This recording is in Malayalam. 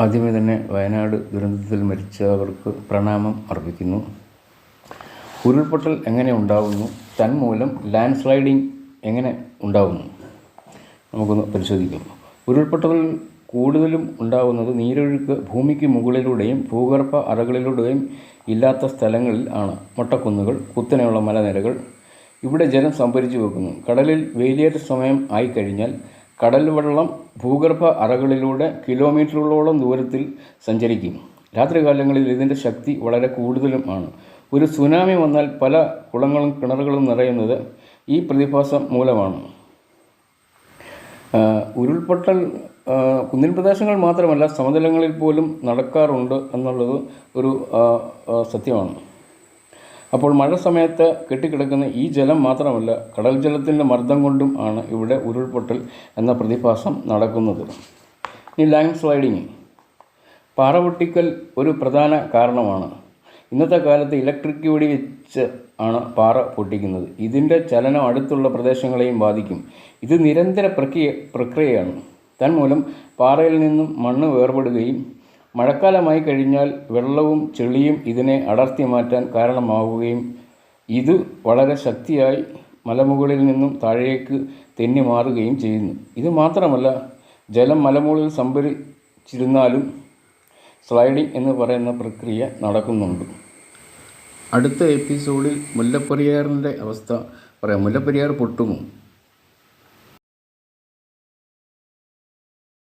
ആദ്യമേ തന്നെ വയനാട് ദുരന്തത്തിൽ മരിച്ചവർക്ക് പ്രണാമം അർപ്പിക്കുന്നു. ഉരുൾപൊട്ടൽ എങ്ങനെ ഉണ്ടാകുന്നു തന്മൂലം ലാൻഡ് സ്ലൈഡിംഗ് എങ്ങനെ ഉണ്ടാകുന്നു നമുക്കൊന്ന് പരിശോധിക്കാം. ഉരുൾപൊട്ടൽ കൂടുതലും ഉണ്ടാകുന്നത് നീരൊഴുക്ക് ഭൂമിക്ക് മുകളിലൂടെയും ഭൂഗർഭ അറകളിലൂടെയും ഇല്ലാത്ത സ്ഥലങ്ങളിൽ ആണ്. മൊട്ടക്കുന്നുകൾ കുത്തനെയുള്ള മലനിരകൾ. ഇവിടെ ജലം സംഭരിച്ചു വെക്കുന്നു. കടലിൽ വേലിയേറ്റ സമയം ആയിക്കഴിഞ്ഞാൽ കടൽ വെള്ളം ഭൂഗർഭ അറകളിലൂടെ കിലോമീറ്ററുകളോളം ദൂരത്തിൽ സഞ്ചരിക്കും. രാത്രികാലങ്ങളിൽ ഇതിന്റെ ശക്തി വളരെ കൂടുതലും ആണ്. ഒരു സുനാമി വന്നാൽ പല കുളങ്ങളും കിണറുകളും നിറയുന്നത് ഈ പ്രതിഭാസം മൂലമാണ്. ഉരുൾപൊട്ടൽ കുന്നിൻ പ്രദേശങ്ങൾ മാത്രമല്ല സമതലങ്ങളിൽ പോലും നടക്കാറുണ്ട് എന്നുള്ളത് ഒരു സത്യമാണ്. അപ്പോൾ മഴ സമയത്ത് കെട്ടിക്കിടക്കുന്ന ഈ ജലം മാത്രമല്ല കടൽ ജലത്തിന്റെ മർദ്ദം കൊണ്ടും ആണ് ഇവിടെ ഉരുൾപൊട്ടൽ എന്ന പ്രതിഭാസം നടക്കുന്നത്. ഇനി ലൈം സ്ലൈഡിങ് പാറ പൊട്ടിക്കൽ ഒരു പ്രധാന കാരണമാണ്. ഇന്നത്തെ കാലത്ത് ഇലക്ട്രിക് വെടി വെച്ച് ആണ് പാറ പൊട്ടിക്കുന്നത്. ഇതിന്റെ ചലനം അടുത്തുള്ള പ്രദേശങ്ങളെയും ബാധിക്കും. ഇത് നിരന്തര പ്രക്രിയ പ്രക്രിയയാണ്. തന്മൂലം പാറയിൽ നിന്നും മണ്ണ് വേർപെടുകയും മഴക്കാലമായി കഴിഞ്ഞാൽ വെള്ളവും ചെളിയും ഇതിനെ അടർത്തി മാറ്റാൻ കാരണമാവുകയും ഇത് വളരെ ശക്തിയായി മലമുകളിൽ നിന്നും താഴേക്ക് തെന്നി മാറുകയും ചെയ്യുന്നു. ഇത് മാത്രമല്ല ജലം മലമുകളിൽ സംഭരിച്ചിരുന്നാലും സ്ലൈഡിംഗ് എന്ന് പറയുന്ന പ്രക്രിയ നടക്കുന്നുണ്ട്. അടുത്ത എപ്പിസോഡിൽ മുല്ലപ്പെരിയാറിന്റെ അവസ്ഥ പറയാം. മുല്ലപ്പെരിയാർ പൊട്ടുമോ?